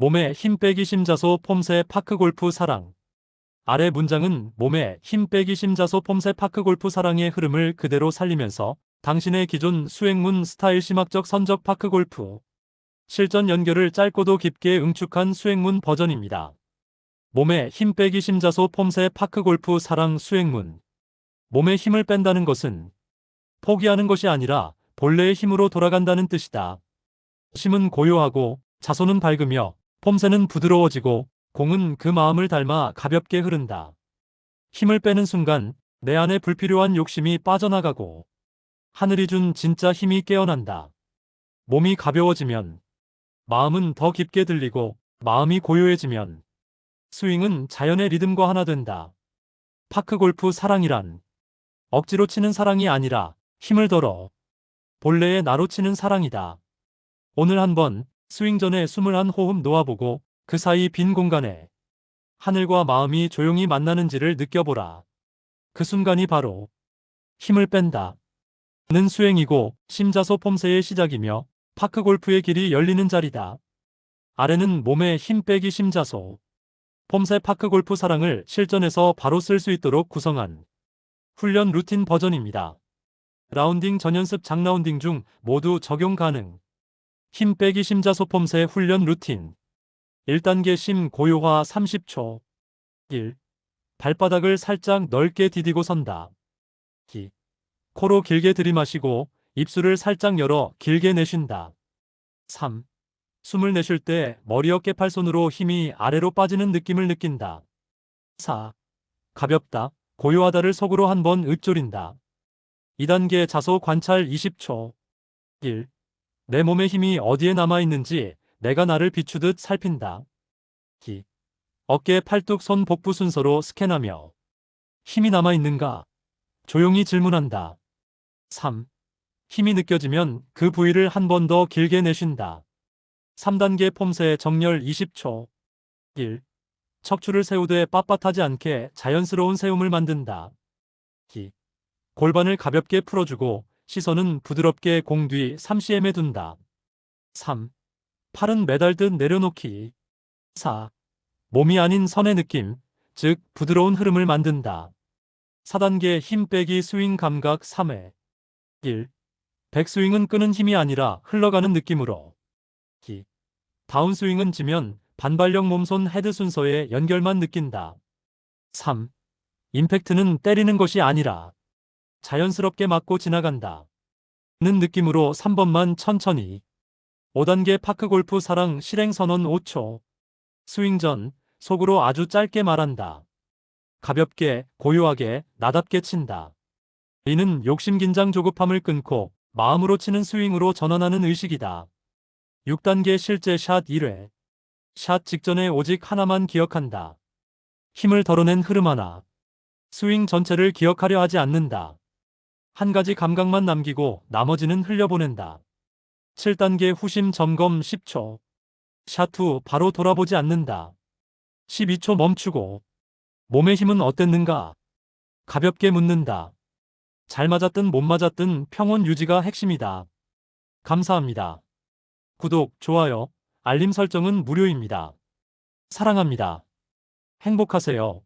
몸에 힘 빼기 심자소 폼새 파크골프 사랑. 아래 문장은 몸에 힘 빼기 심자소 폼새 파크골프 사랑의 흐름을 그대로 살리면서 당신의 기존 수행문 스타일 심학적 선적 파크골프 실전 연결을 짧고도 깊게 응축한 수행문 버전입니다. 몸에 힘 빼기 심자소 폼새 파크골프 사랑 수행문 몸에 힘을 뺀다는 것은 포기하는 것이 아니라 본래의 힘으로 돌아간다는 뜻이다. 심은 고요하고 자손은 밝으며 폼새는 부드러워지고 공은 그 마음을 닮아 가볍게 흐른다. 힘을 빼는 순간 내 안에 불필요한 욕심이 빠져나가고 하늘이 준 진짜 힘이 깨어난다. 몸이 가벼워지면 마음은 더 깊게 들리고 마음이 고요해지면 스윙은 자연의 리듬과 하나 된다. 파크 골프 사랑이란 억지로 치는 사랑이 아니라 힘을 덜어 본래의 나로 치는 사랑이다. 오늘 한번 스윙 전에 숨을 한 호흡 놓아보고 그 사이 빈 공간에 하늘과 마음이 조용히 만나는지를 느껴보라. 그 순간이 바로 힘을 뺀다. 는 수행이고 심자소 폼새의 시작이며 파크 골프의 길이 열리는 자리다. 아래는 몸에 힘 빼기 심자소. 폼새 파크 골프 사랑을 실전에서 바로 쓸 수 있도록 구성한 훈련 루틴 버전입니다. 라운딩 전연습 장라운딩 중 모두 적용 가능. 힘 빼기 심자소 폼새 훈련 루틴. 1단계 심 고요화 30초. 1. 발바닥을 살짝 넓게 디디고 선다. 2. 코로 길게 들이마시고 입술을 살짝 열어 길게 내쉰다. 3. 숨을 내쉴 때 머리 어깨 팔손으로 힘이 아래로 빠지는 느낌을 느낀다. 4. 가볍다, 고요하다를 속으로 한 번 읊조린다. 2단계 자소 관찰 20초. 1. 내 몸의 힘이 어디에 남아있는지 내가 나를 비추듯 살핀다. 2. 어깨 팔뚝 손 복부 순서로 스캔하며 힘이 남아있는가? 조용히 질문한다. 3. 힘이 느껴지면 그 부위를 한 번 더 길게 내쉰다. 3단계 폼새 정렬 20초. 1. 척추를 세우되 빳빳하지 않게 자연스러운 세움을 만든다. 2. 골반을 가볍게 풀어주고 시선은 부드럽게 공 뒤 3cm에 둔다. 3. 팔은 매달듯 내려놓기. 4. 몸이 아닌 선의 느낌, 즉 부드러운 흐름을 만든다. 4단계 힘 빼기 스윙 감각 3회. 1. 백스윙은 끄는 힘이 아니라 흘러가는 느낌으로. 2. 다운스윙은 지면 반발력 몸손 헤드 순서의 연결만 느낀다. 3. 임팩트는 때리는 것이 아니라 자연스럽게 맞고 지나간다. 는 느낌으로 3번만 천천히. 5단계 파크골프 사랑 실행 선언 5초. 스윙 전 속으로 아주 짧게 말한다. 가볍게, 고요하게, 나답게 친다. 이는 욕심 긴장 조급함을 끊고 마음으로 치는 스윙으로 전환하는 의식이다. 6단계 실제 샷 1회. 샷 직전에 오직 하나만 기억한다. 힘을 덜어낸 흐름 하나. 스윙 전체를 기억하려 하지 않는다. 한 가지 감각만 남기고 나머지는 흘려보낸다. 7단계 후심 점검 10초. 샷 후 바로 돌아보지 않는다. 12초 멈추고 몸의 힘은 어땠는가? 가볍게 묻는다. 잘 맞았든 못 맞았든 평온 유지가 핵심이다. 감사합니다. 구독, 좋아요, 알림 설정은 무료입니다. 사랑합니다. 행복하세요.